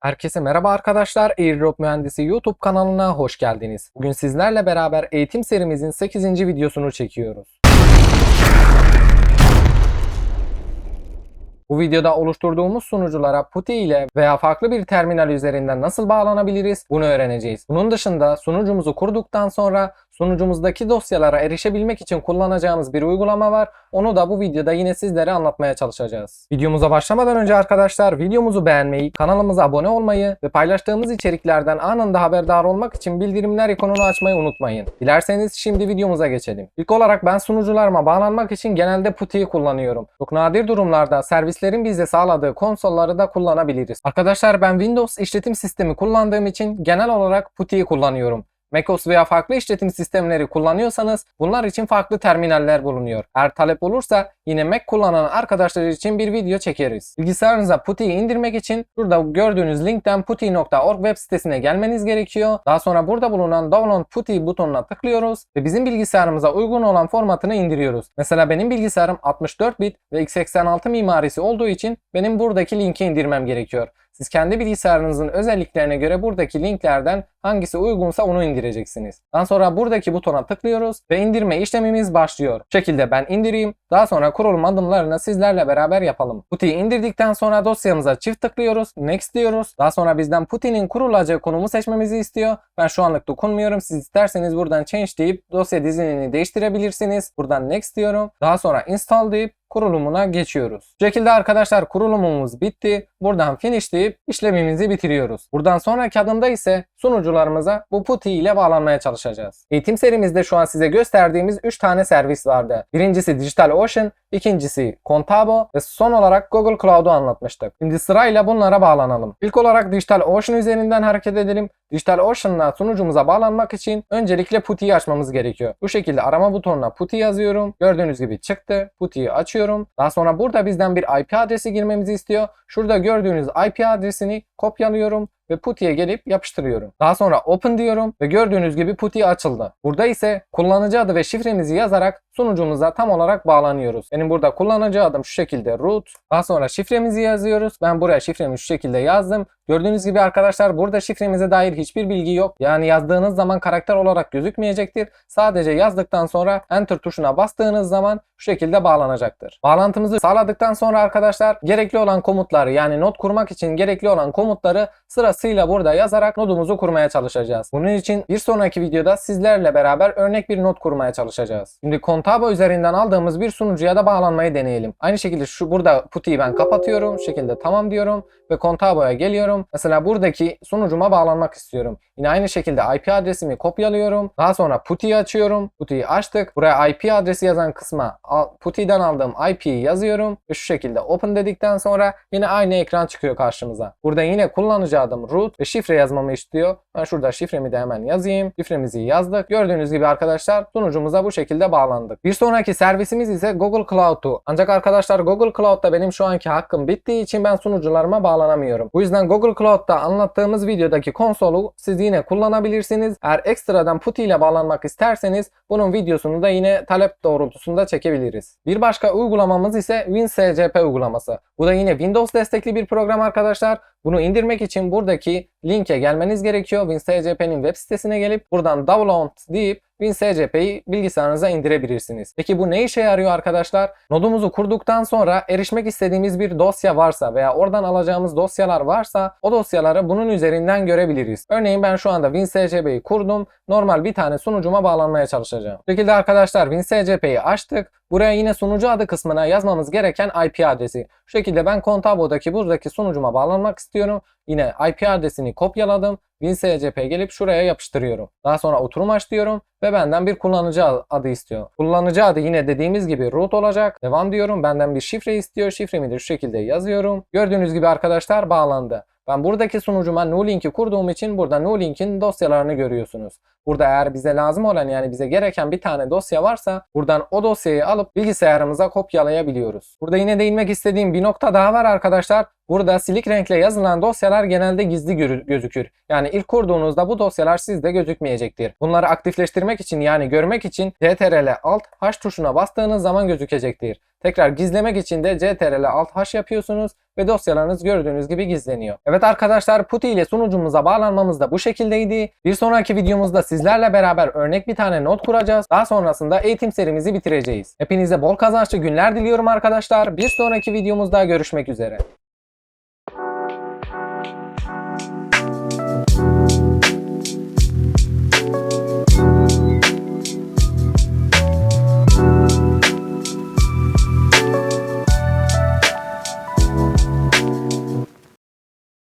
Herkese merhaba arkadaşlar. Airdrop Mühendisi YouTube kanalına hoş geldiniz. Bugün sizlerle beraber eğitim serimizin 8. videosunu çekiyoruz. Bu videoda oluşturduğumuz sunuculara PuTTY ile veya farklı bir terminal üzerinden nasıl bağlanabiliriz bunu öğreneceğiz. Bunun dışında sunucumuzu kurduktan sonra sunucumuzdaki dosyalara erişebilmek için kullanacağımız bir uygulama var. Onu da bu videoda yine sizlere anlatmaya çalışacağız. Videomuza başlamadan önce arkadaşlar videomuzu beğenmeyi, kanalımıza abone olmayı ve paylaştığımız içeriklerden anında haberdar olmak için bildirimler ikonunu açmayı unutmayın. Dilerseniz şimdi videomuza geçelim. İlk olarak ben sunucularıma bağlanmak için genelde PuTTY'yi kullanıyorum. Çok nadir durumlarda servislerin bize sağladığı konsolları da kullanabiliriz. Arkadaşlar ben Windows işletim sistemi kullandığım için genel olarak PuTTY'yi kullanıyorum. macOS veya farklı işletim sistemleri kullanıyorsanız bunlar için farklı terminaller bulunuyor. Eğer talep olursa yine Mac kullanan arkadaşlar için bir video çekeriz. Bilgisayarınıza PuTTY'yi indirmek için burada gördüğünüz linkten putty.org web sitesine gelmeniz gerekiyor. Daha sonra burada bulunan Download PuTTY butonuna tıklıyoruz ve bizim bilgisayarımıza uygun olan formatını indiriyoruz. Mesela benim bilgisayarım 64 bit ve x86 mimarisi olduğu için benim buradaki linki indirmem gerekiyor. Siz kendi bilgisayarınızın özelliklerine göre buradaki linklerden hangisi uygunsa onu indireceksiniz. Daha sonra buradaki butona tıklıyoruz ve indirme işlemimiz başlıyor. Şekilde ben indireyim. Daha sonra kurulum adımlarını sizlerle beraber yapalım. PuTTY'yi indirdikten sonra dosyamıza çift tıklıyoruz. Next diyoruz. Daha sonra bizden PuTTY'nin kurulacağı konumu seçmemizi istiyor. Ben şu anlık dokunmuyorum. Siz isterseniz buradan change deyip dosya dizinini değiştirebilirsiniz. Buradan next diyorum. Daha sonra install deyip kurulumuna geçiyoruz. Bu şekilde arkadaşlar kurulumumuz bitti. Buradan finish deyip işlemimizi bitiriyoruz. Buradan sonraki adımda ise sunucularımıza bu PuTTY ile bağlanmaya çalışacağız. Eğitim serimizde şu an size gösterdiğimiz 3 tane servis vardı. Birincisi DigitalOcean, ikincisi Contabo ve son olarak Google Cloud'u anlatmıştık. Şimdi sırayla bunlara bağlanalım. İlk olarak DigitalOcean üzerinden hareket edelim. DigitalOcean'la sunucumuza bağlanmak için öncelikle PuTTY'yi açmamız gerekiyor. Bu şekilde arama butonuna PuTTY yazıyorum. Gördüğünüz gibi çıktı. PuTTY'yi açıyorum. Daha sonra burada bizden bir IP adresi girmemizi istiyor. Şurada gördüğünüz IP adresini kopyalıyorum ve PuTTY'ye gelip yapıştırıyorum. Daha sonra open diyorum ve gördüğünüz gibi PuTTY açıldı. Burada ise kullanıcı adı ve şifremizi yazarak sunucumuza tam olarak bağlanıyoruz. Benim burada kullanıcı adım şu şekilde root. Daha sonra şifremizi yazıyoruz. Ben buraya şifremi şu şekilde yazdım. Gördüğünüz gibi arkadaşlar burada şifremize dair hiçbir bilgi yok. Yani yazdığınız zaman karakter olarak gözükmeyecektir. Sadece yazdıktan sonra enter tuşuna bastığınız zaman şu şekilde bağlanacaktır. Bağlantımızı sağladıktan sonra arkadaşlar gerekli olan komutları yani not kurmak için gerekli olan komutları sırasıyla burada yazarak nodumuzu kurmaya çalışacağız. Bunun için bir sonraki videoda sizlerle beraber örnek bir not kurmaya çalışacağız. Şimdi Contabo üzerinden aldığımız bir sunucuya da bağlanmayı deneyelim. Aynı şekilde şu burada PuTTY'yi ben kapatıyorum. Şu şekilde tamam diyorum ve Contabo'ya geliyorum. Mesela buradaki sunucuma bağlanmak istiyorum. Yine aynı şekilde IP adresimi kopyalıyorum. Daha sonra PuTTY'yi açıyorum. PuTTY'yi açtık. Buraya IP adresi yazan kısma PuTTY'den aldığım IP'yi yazıyorum. Ve şu şekilde open dedikten sonra yine aynı ekran çıkıyor karşımıza. Burada yine kullanıcı adım root ve şifre yazmamı istiyor. Ben şurada şifremi de hemen yazayım. Şifremizi yazdık. Gördüğünüz gibi arkadaşlar sunucumuza bu şekilde bağlandık. Bir sonraki servisimiz ise Google Cloud'u. Ancak arkadaşlar Google Cloud'da benim şu anki hakkım bittiği için ben sunucularıma bağlanamıyorum. Bu yüzden Google Cloud'da anlattığımız videodaki konsolu siz yine kullanabilirsiniz. Eğer ekstradan PuTTY ile bağlanmak isterseniz bunun videosunu da yine talep doğrultusunda çekebiliriz. Bir başka uygulamamız ise WinSCP uygulaması. Bu da yine Windows destekli bir program arkadaşlar. Bunu indirmek için buradaki linke gelmeniz gerekiyor. WinSCP'nin web sitesine gelip buradan download deyip WinSCP'yi bilgisayarınıza indirebilirsiniz. Peki bu ne işe yarıyor arkadaşlar? Nodumuzu kurduktan sonra erişmek istediğimiz bir dosya varsa veya oradan alacağımız dosyalar varsa o dosyaları bunun üzerinden görebiliriz. Örneğin ben şu anda WinSCP'yi kurdum. Normal bir tane sunucuma bağlanmaya çalışacağım. Bu şekilde arkadaşlar WinSCP'yi açtık. Buraya yine sunucu adı kısmına yazmamız gereken IP adresi. Şu şekilde ben Contabo'daki buradaki sunucuma bağlanmak istiyorum. Yine IP adresini kopyaladım. WinSCP'ye gelip şuraya yapıştırıyorum. Daha sonra oturum aç diyorum ve benden bir kullanıcı adı istiyor. Kullanıcı adı yine dediğimiz gibi root olacak. Devam diyorum. Benden bir şifre istiyor. Şifremi de şu şekilde yazıyorum. Gördüğünüz gibi arkadaşlar bağlandı. Ben buradaki sunucuma Nulink'i kurduğum için burada Nulink'in dosyalarını görüyorsunuz. Burada eğer bize lazım olan yani bize gereken bir tane dosya varsa buradan o dosyayı alıp bilgisayarımıza kopyalayabiliyoruz. Burada yine değinmek istediğim bir nokta daha var arkadaşlar. Burada silik renkle yazılan dosyalar genelde gizli gözükür. Yani ilk kurduğunuzda bu dosyalar sizde gözükmeyecektir. Bunları aktifleştirmek için yani görmek için CTRL Alt H tuşuna bastığınız zaman gözükecektir. Tekrar gizlemek için de CTRL Alt H yapıyorsunuz ve dosyalarınız gördüğünüz gibi gizleniyor. Evet arkadaşlar PuTTY ile sunucumuza bağlanmamız da bu şekildeydi. Bir sonraki videomuzda sizlerle beraber örnek bir tane not kuracağız. Daha sonrasında eğitim serimizi bitireceğiz. Hepinize bol kazançlı günler diliyorum arkadaşlar. Bir sonraki videomuzda görüşmek üzere.